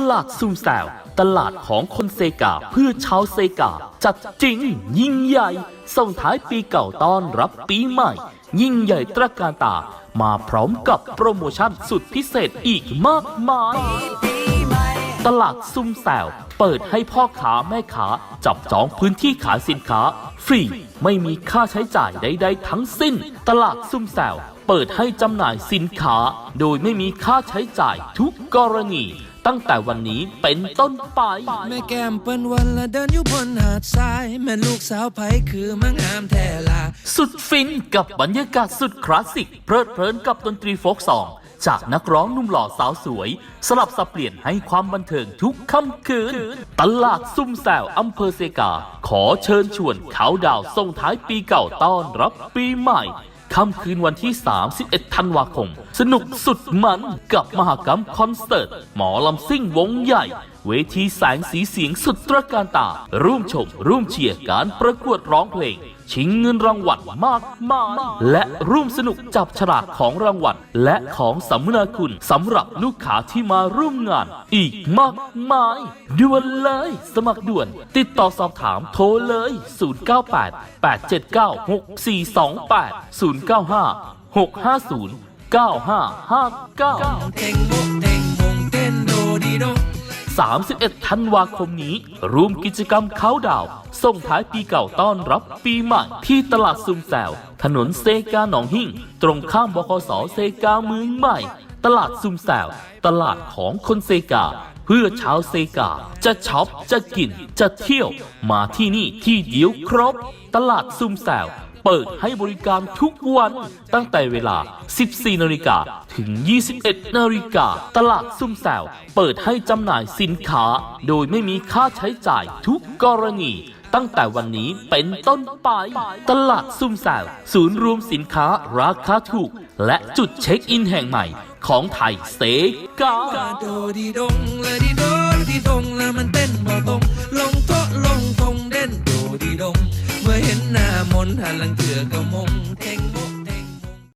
ตลาดซุ่มแซวตลาดของคนเซกาเพื่อชาวเซกาจัดจริง ยิ่งใหญ่ ส่งท้ายปีเก่าต้อนรับปีใหม่ ยิ่งใหญ่ตระการตา มาพร้อมกับโปรโมชั่นสุดพิเศษอีกมากมาย ตลาดซุ่มแซวเปิดให้พ่อค้าแม่ค้าจับจองพื้นที่ขายสินค้า ฟรีไม่มีค่าใช้จ่ายใดๆทั้งสิ้น ตลาดซุ่มแซวเปิดให้จำหน่ายสินค้า โดยไม่มีค่าใช้จ่ายทุกกรณี ตั้งแต่วันนี้เป็นต้นไป แม่แก้มเปิ้นวันละเดินอยู่บนหาดทราย แม่ลูกสาวไผคือมังงามแท้ลา สุดฟินกับบรรยากาศสุดคลาสสิก เพลิดเพลินกับดนตรีโฟกซอง จากนักร้องหนุ่มหล่อสาวสวย สลับสับเปลี่ยนให้ความบันเทิงทุกค่ำคืน ตลาดซุ่มแซวอำเภอเซกา ขอเชิญชวนเขาดาวส่งท้ายปีเก่าต้อนรับปีใหม่ ค่ำคืนวันที่ 31 ธันวาคม สนุกสุดมันกับมหกรรมคอนเสิร์ต หมอลำซิ่งวงใหญ่ เวทีแสงสีเสียงสุดตระการตา ร่วมชม ร่วมเชียร์การประกวดร้องเพลง ชิงเงินรางวัลมากมายและร่วมสนุกจับฉลากของรางวัล และของสัมมนาคุณสำหรับลูกค้าที่มาร่วมงาน อีกมากมายด่วนเลย สมัครด่วน ติดต่อสอบถามโทรเลย 098 879 6428 095 650 9559 31 ธันวาคมนี้ ร่วมกิจกรรมเขาดาว ส่งท้ายปีเก่าต้อนรับปีใหม่ที่ตลาดซุมแซวถนนเซกาหนองหิ่ง ตรงข้ามบคสเซกาเมืองใหม่ ตลาดซุมแซวตลาดของคนเซกา เพื่อชาวเซกา จะช็อปจะกิน จะเที่ยว มาที่นี่ที่เดียวครบ ตลาดซุมแซว เปิดให้บริการทุกวันตั้งแต่เวลา 14 นาฬิกาถึง 21 นาฬิกา ตลาดซุ่มแซวเปิดให้จำหน่ายสินค้า โดยไม่มีค่าใช้จ่ายทุกกรณีตั้งแต่วันนี้เป็นต้นไป ตลาดซุ่มแซวศูนย์รวมสินค้าราคาถูก และจุดเช็คอินแห่งใหม่ของไทยเซกา เห็นหน้ามนหันหลังเถื่อก็มงเท่งบุ